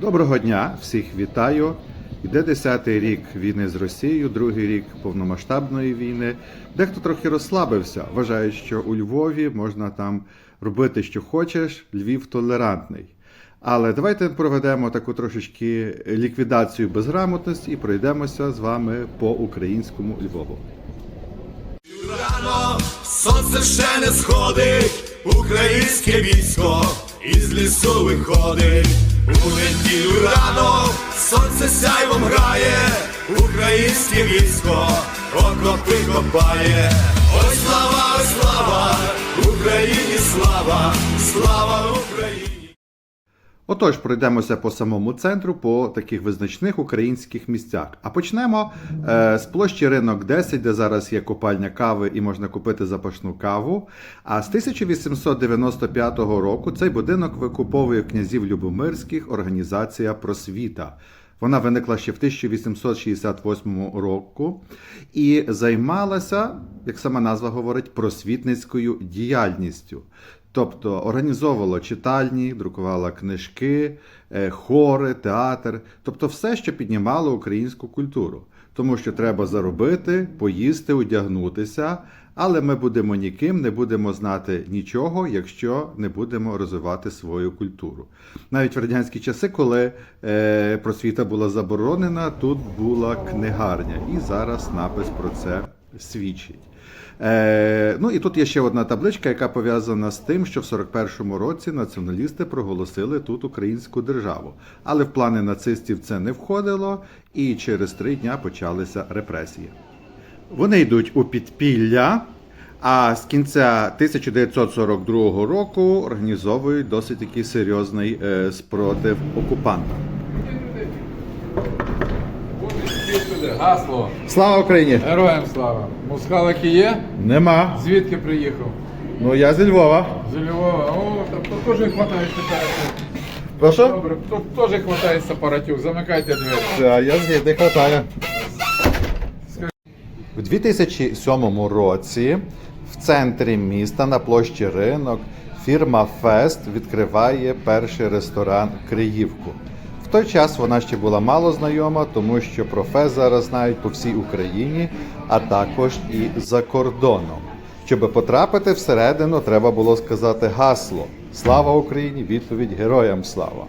Доброго дня, всіх вітаю. Іде 10-й рік війни з Росією, другий рік повномасштабної війни. Дехто трохи розслабився, вважає, що у Львові можна там робити, що хочеш. Львів толерантний. Але давайте проведемо таку трошечки ліквідацію безграмотності і пройдемося з вами по українському Львову. Рано сонце ще не сходить, українське військо із лісу виходить. У неділю рано сонце сяйвом грає, українське військо окопи копає. Ой, слава, ой, слава, Україні слава, слава Україні! Отож, пройдемося по самому центру, по таких визначних українських місцях. А почнемо е, з площі ринок 10, де зараз є копальня кави і можна купити запашну каву. А з 1895 року цей будинок викуповує князів Любомирських організація Просвіта. Вона виникла ще в 1868 року і займалася, як сама назва говорить, просвітницькою діяльністю. Тобто організовувала читальні, друкувала книжки, е, хори, театр, тобто все, що піднімало українську культуру. Тому що треба заробити, поїсти, одягнутися, але ми будемо ніким, не будемо знати нічого, якщо не будемо розвивати свою культуру. Навіть в радянські часи, коли е, просвіта була заборонена, тут була книгарня, і зараз напис про це свідчить. Е, ну і тут є ще одна табличка, яка пов'язана з тим, що в 41-му році націоналісти проголосили тут українську державу. Але в плани нацистів це не входило, і через три дня почалися репресії. Вони йдуть у підпілля, а з кінця 1942 року організовують досить такий серйозний е, спротив окупантам. Гасло. Слава Україні! Героям слава. Москалики є? Нема. Звідки приїхав? Ну я зі Львова. З Львова. О, тобто теж хватає сепаратів. Прошу? Добре, тут теж хватає сепаратів. Замикайте двері. Так, я згідний хватає. У 2007 році в центрі міста на площі ринок фірма Фест відкриває перший ресторан Криївку. Той час вона ще була мало знайома, тому що про Фест зараз знають по всій Україні, а також і за кордоном. Щоб потрапити всередину, треба було сказати гасло Слава Україні! Відповідь Героям слава!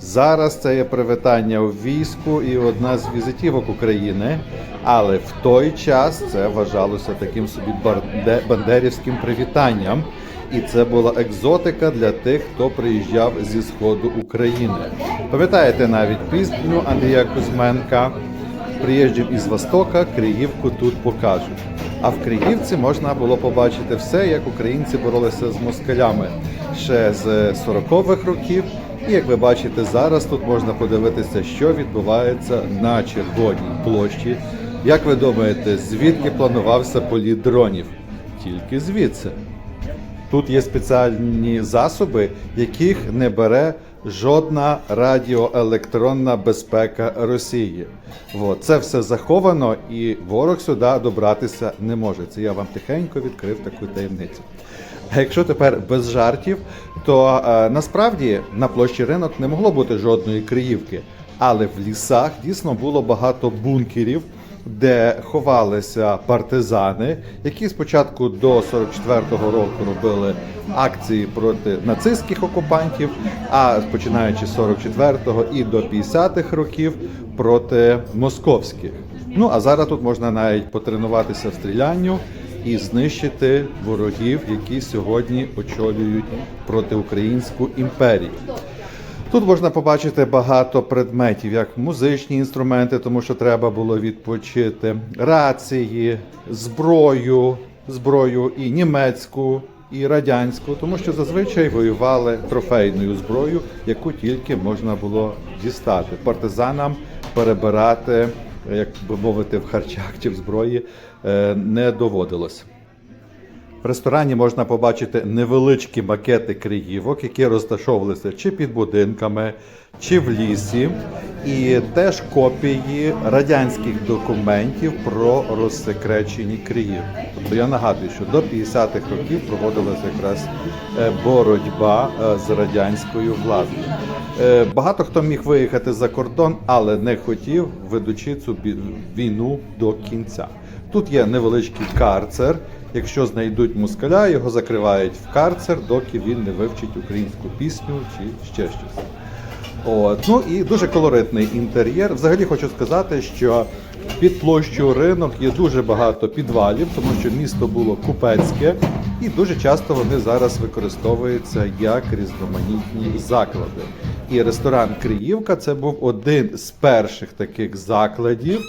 Зараз це є привітання у війську і одна з візитівок України, але в той час це вважалося таким собі бандерівським привітанням. І це була екзотика для тих, хто приїжджав зі сходу України. Пам'ятаєте навіть пісню Андрія Кузьменка Приїжджим із Востока, Криївку тут покажуть. А в Криївці можна було побачити все, як українці боролися з москалями ще з 40-х років. І як ви бачите, зараз тут можна подивитися, що відбувається на Червоній площі. Як ви думаєте, звідки планувався політ дронів? Тільки звідси. Тут є спеціальні засоби, яких не бере жодна радіоелектронна безпека Росії. От. Це все заховано, і ворог сюди добратися не може. Це я вам тихенько відкрив таку таємницю. А якщо тепер без жартів, то е, насправді на площі ринок не могло бути жодної криївки, але в лісах дійсно було багато бункерів де ховалися партизани, які спочатку до 44-го року робили акції проти нацистських окупантів, а починаючи з 44-го і до 50-х років проти московських. Ну а зараз тут можна навіть потренуватися в стрілянню і знищити ворогів, які сьогодні очолюють протиукраїнську імперію. Тут можна побачити багато предметів, як музичні інструменти, тому що треба було відпочити, рації, зброю, зброю і німецьку, і радянську, тому що зазвичай воювали трофейною зброєю, яку тільки можна було дістати. Партизанам перебирати, як би мовити, в харчах чи в зброї е, не доводилось. В ресторані можна побачити невеличкі макети криївок, які розташовувалися чи під будинками, чи в лісі, і теж копії радянських документів про розсекречені криївки. Тобто я нагадую, що до 50-х років проводилася якраз е, боротьба е, з радянською владою. Е, Багато хто міг виїхати за кордон, але не хотів, ведучи цю війну до кінця. Тут є невеличкий карцер. Якщо знайдуть москаля, його закривають в карцер, доки він не вивчить українську пісню чи ще щось. От. Ну і дуже колоритний інтер'єр. Взагалі хочу сказати, що під площу ринок є дуже багато підвалів, тому що місто було купецьке, і дуже часто вони зараз використовуються як різноманітні заклади. І ресторан Криївка це був один з перших таких закладів,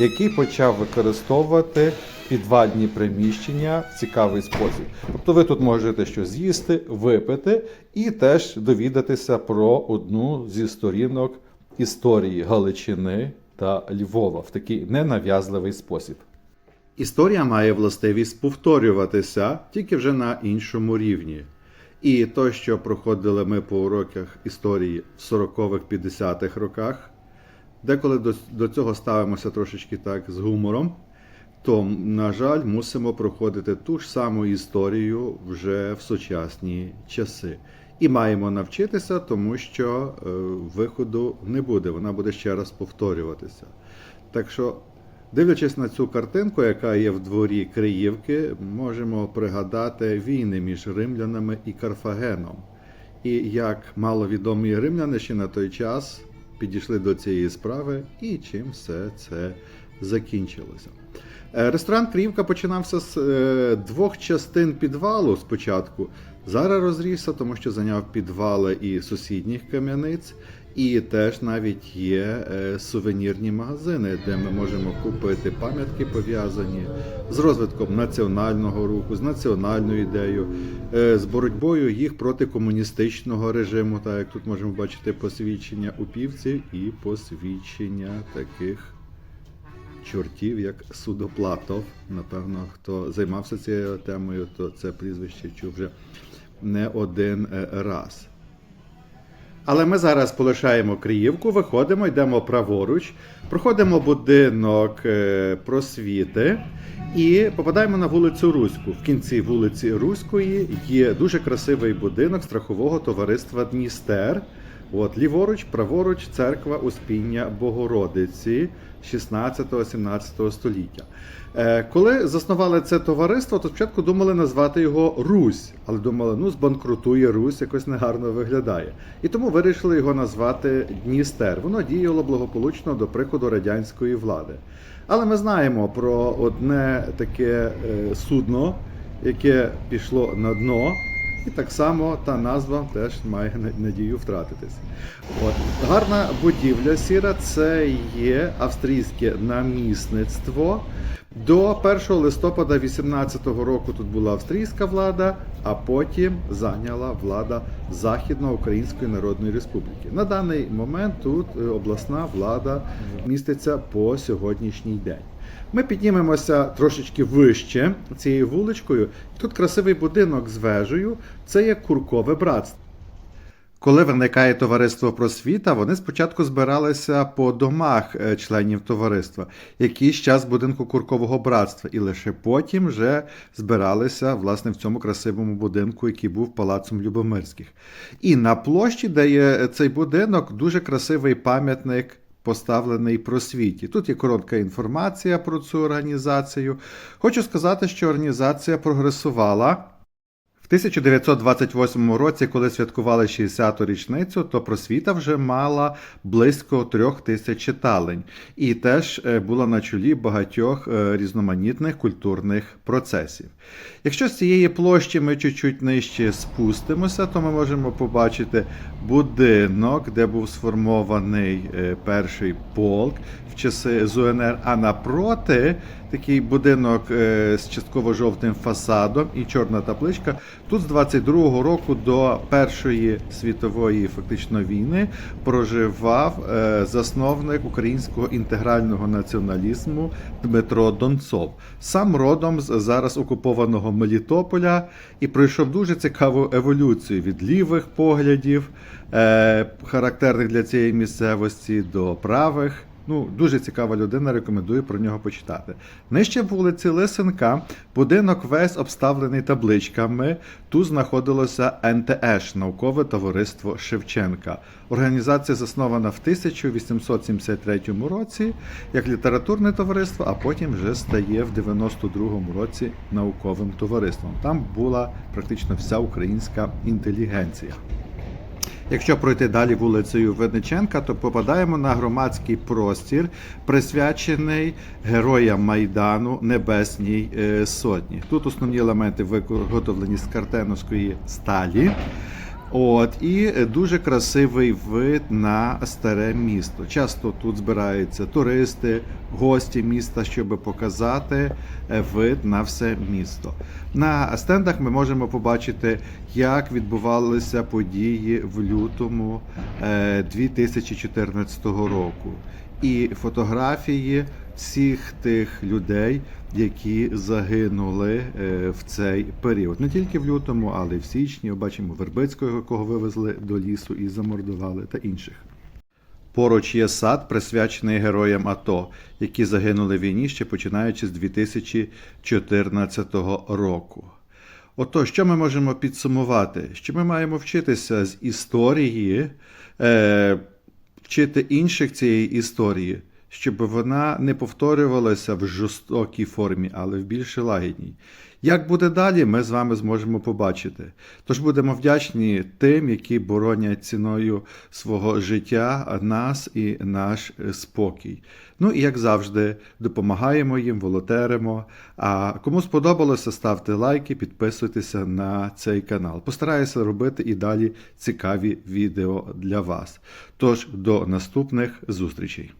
який почав використовувати підвальні приміщення в цікавий спосіб. Тобто ви тут можете щось з'їсти, випити і теж довідатися про одну зі сторінок історії Галичини та Львова в такий ненав'язливий спосіб. Історія має властивість повторюватися тільки вже на іншому рівні. І то, що проходили ми по уроках історії в 40-х, 50-х роках, деколи до цього ставимося трошечки так з гумором, то, на жаль, мусимо проходити ту ж саму історію вже в сучасні часи. І маємо навчитися, тому що е, виходу не буде, вона буде ще раз повторюватися. Так що, дивлячись на цю картинку, яка є в дворі Криївки, можемо пригадати війни між римлянами і Карфагеном. І як маловідомі римляни ще на той час підійшли до цієї справи, і чим все це закінчилося. Е, Ресторан Криївка починався з е, двох частин підвалу спочатку. Зараз розрісся, тому що зайняв підвали і сусідніх кам'яниць, і теж навіть є е, сувенірні магазини, де ми можемо купити пам'ятки пов'язані з розвитком національного руху, з національною ідеєю, з боротьбою їх проти комуністичного режиму, так як тут можемо бачити посвідчення упівців і посвідчення таких чортів, як Судоплатов. Напевно, хто займався цією темою, то це прізвище чув вже не один е, раз. Але ми зараз полишаємо Криївку, виходимо, йдемо праворуч, проходимо будинок е, просвіти і попадаємо на вулицю Руську. В кінці вулиці Руської є дуже красивий будинок страхового товариства Дністер. От, ліворуч, праворуч, церква Успіння Богородиці 16-17 століття. Е, коли заснували це товариство, то спочатку думали назвати його Русь, але думали, ну збанкрутує Русь, якось негарно виглядає. І тому вирішили його назвати Дністер. Воно діяло благополучно до приходу радянської влади. Але ми знаємо про одне таке е, судно, яке пішло на дно. І так само та назва теж має надію втратитись. От. Гарна будівля сіра це є австрійське намісництво. До 1 листопада 18-го року тут була австрійська влада, а потім зайняла влада Західноукраїнської Народної Республіки. На даний момент тут е, обласна влада міститься по сьогоднішній день. Ми піднімемося трошечки вище цією вуличкою. Тут красивий будинок з вежею. Це є куркове братство. Коли виникає товариство просвіта, вони спочатку збиралися по домах е, членів товариства, якийсь час будинку куркового братства, і лише потім вже збиралися власне в цьому красивому будинку, який був палацом Любомирських. І на площі, де є цей будинок, дуже красивий пам'ятник. Поставлений просвіті. Тут є коротка інформація про цю організацію. Хочу сказати, що організація прогресувала. В 1928 році, коли святкували 60-ту річницю, то просвіта вже мала близько трьох тисяч читалень і теж е, була на чолі багатьох е, різноманітних культурних процесів. Якщо з цієї площі ми чуть-чуть нижче спустимося, то ми можемо побачити будинок, де був сформований е, перший полк в часи ЗУНР, а напроти такий будинок з частково жовтим фасадом і чорна табличка. Тут з 22-го року до Першої світової фактично війни проживав е, засновник українського інтегрального націоналізму Дмитро Донцов. Сам родом з зараз окупованого Мелітополя і пройшов дуже цікаву еволюцію від лівих поглядів, е, характерних для цієї місцевості, до правих. Ну, дуже цікава людина, рекомендую про нього почитати. Нижче вулиці Лисенка будинок весь обставлений табличками. Тут знаходилося НТШ Наукове товариство Шевченка. Організація заснована в 1873 році як літературне товариство, а потім вже стає в 92-му році науковим товариством. Там була практично вся українська інтелігенція. Якщо пройти далі вулицею Вениченка, то попадаємо на громадський простір, присвячений героям Майдану Небесній е, Сотні. Тут основні елементи виготовлені з картеновської сталі. От і е, дуже красивий вид на старе місто. Часто тут збираються туристи, гості міста, щоб показати е, вид на все місто. На стендах ми можемо побачити, як відбувалися події в лютому е, 2014 року, і фотографії всіх тих людей, які загинули е, в цей період. Не тільки в лютому, але й в січні. Бачимо Вербицького, якого вивезли до лісу і замордували, та інших. Поруч є сад, присвячений героям АТО, які загинули в війні ще починаючи з 2014 року. Ото, що ми можемо підсумувати? Що ми маємо вчитися з історії, е, вчити інших цієї історії, щоб вона не повторювалася в жорстокій формі, але в більш лагідній. Як буде далі, ми з вами зможемо побачити. Тож будемо вдячні тим, які боронять ціною свого життя нас і наш спокій. Ну і як завжди, допомагаємо їм, волонтеримо. А кому сподобалося, ставте лайки, підписуйтеся на цей канал. Постараюся робити і далі цікаві відео для вас. Тож до наступних зустрічей.